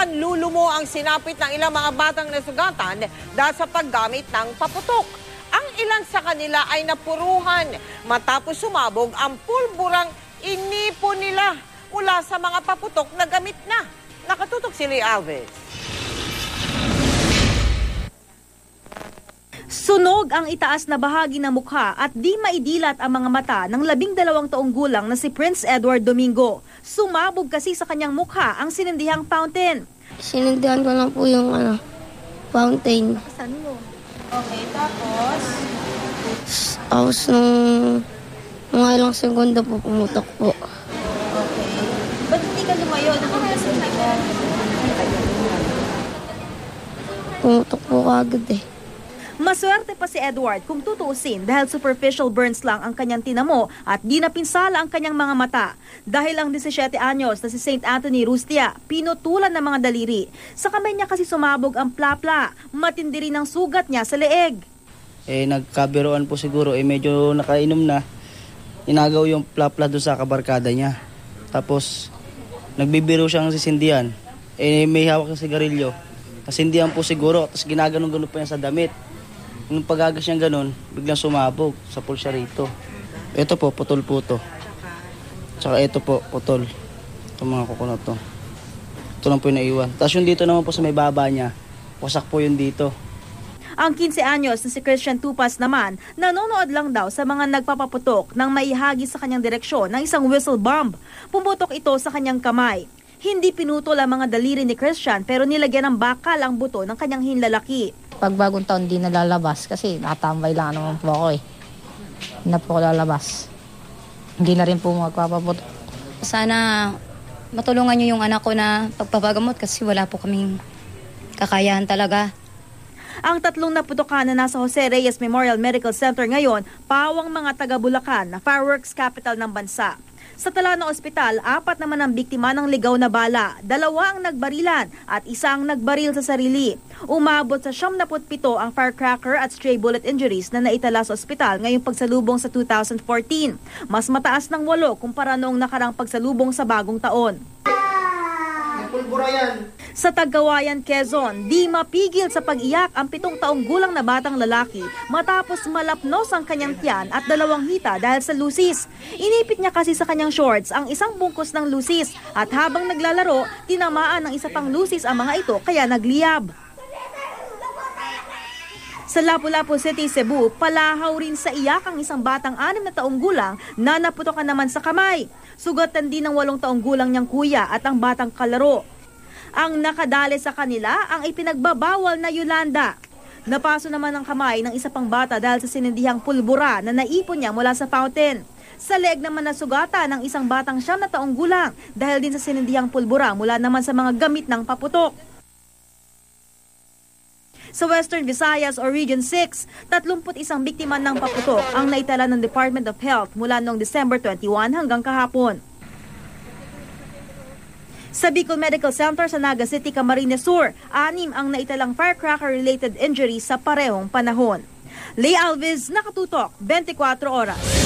panlulumo ang sinapit ng ilang mga batang nasugatan dahil sa paggamit ng paputok. Ang ilan sa kanila ay napuruhan matapos sumabog ang pulburang inipo nila mula sa mga paputok na gamit na. Nakatutok si Lee Alves. Sunog ang itaas na bahagi ng mukha at di maidilat ang mga mata ng labing dalawang taong gulang na si Prince Edward Domingo. Sumabog kasi sa kanyang mukha ang sinindihang fountain. Sinindihan ko lang po yung ano, fountain. Saan mo? Okay, tapos? Tapos nung mga ilang segundo po pumutok po. Okay. Ba't hindi ka lumayo? Nakamasin ka. Pumutok po agad eh. Maswerte pa si Edward kung tutuusin dahil superficial burns lang ang kanyang tinamo at di napinsala ang kanyang mga mata. Dahil ang 17 anyos na si St. Anthony Rustia, pinutulan ng mga daliri. Sa kamay niya kasi sumabog ang plapla, matindi rin ang sugat niya sa leeg. eh nagkabiruan po siguro eh medyo nakainom na inagaw yung plapla doon sa kabarkada niya tapos nagbibiro siyang sisindihan eh may hawak na sigarilyo kasindihan po siguro tapos ginaganon-ganon pa niya sa damit nung pagagas niya ganon biglang sumabog sa pulsya rito ito po putol po to tsaka ito po putol ito mga kuko na to ito lang po yung naiwan tapos yung dito naman po sa may baba niya wasak po yun dito Ang 15 anyos na si Christian Tupas naman, nanonood lang daw sa mga nagpapaputok nang maihagi sa kanyang direksyon ng isang whistle bomb. Pumutok ito sa kanyang kamay. Hindi pinutol ang mga daliri ni Christian pero nilagyan ng bakal ang buto ng kanyang hinlalaki. Pag bagong taon, di nalalabas kasi natambay lang naman po ako eh. Hindi na po ako lalabas. Hindi na rin po magpapaputok. Sana matulungan niyo yung anak ko na pagpapagamot kasi wala po kaming kakayahan talaga. Ang tatlong naputokan na nasa Jose Reyes Memorial Medical Center ngayon, pawang mga taga Bulacan na fireworks capital ng bansa. Sa tala ng ospital, apat naman ang biktima ng ligaw na bala, dalawa ang nagbarilan at isa ang nagbaril sa sarili. Umabot sa 77 ang firecracker at stray bullet injuries na naitala sa ospital ngayong pagsalubong sa 2014. Mas mataas ng walo kumpara noong nakarang pagsalubong sa bagong taon. Sa Tagkawayan, Quezon, di mapigil sa pag-iyak ang pitong taong gulang na batang lalaki matapos malapnos ang kanyang tiyan at dalawang hita dahil sa lusis. Inipit niya kasi sa kanyang shorts ang isang bungkus ng lusis at habang naglalaro, tinamaan ng isa pang lusis ang mga ito kaya nagliyab. Sa Lapu-Lapu City, Cebu, palahaw rin sa iyak ang isang batang anim na taong gulang na naputokan naman sa kamay. Sugatan din ng walong taong gulang niyang kuya at ang batang kalaro. Ang nakadali sa kanila ang ipinagbabawal na Yolanda. Napaso naman ang kamay ng isa pang bata dahil sa sinindihang pulbura na naipon niya mula sa fountain. Sa leeg naman na sugata ng isang batang siyam na taong gulang dahil din sa sinindihang pulbura mula naman sa mga gamit ng paputok. Sa Western Visayas o Region 6, 31 biktima ng paputok ang naitala ng Department of Health mula noong December 21 hanggang kahapon. Sa Bicol Medical Center sa Naga City, Camarines Sur, anim ang naitalang firecracker-related injuries sa parehong panahon. Leigh Alves, Nakatutok, 24 Oras.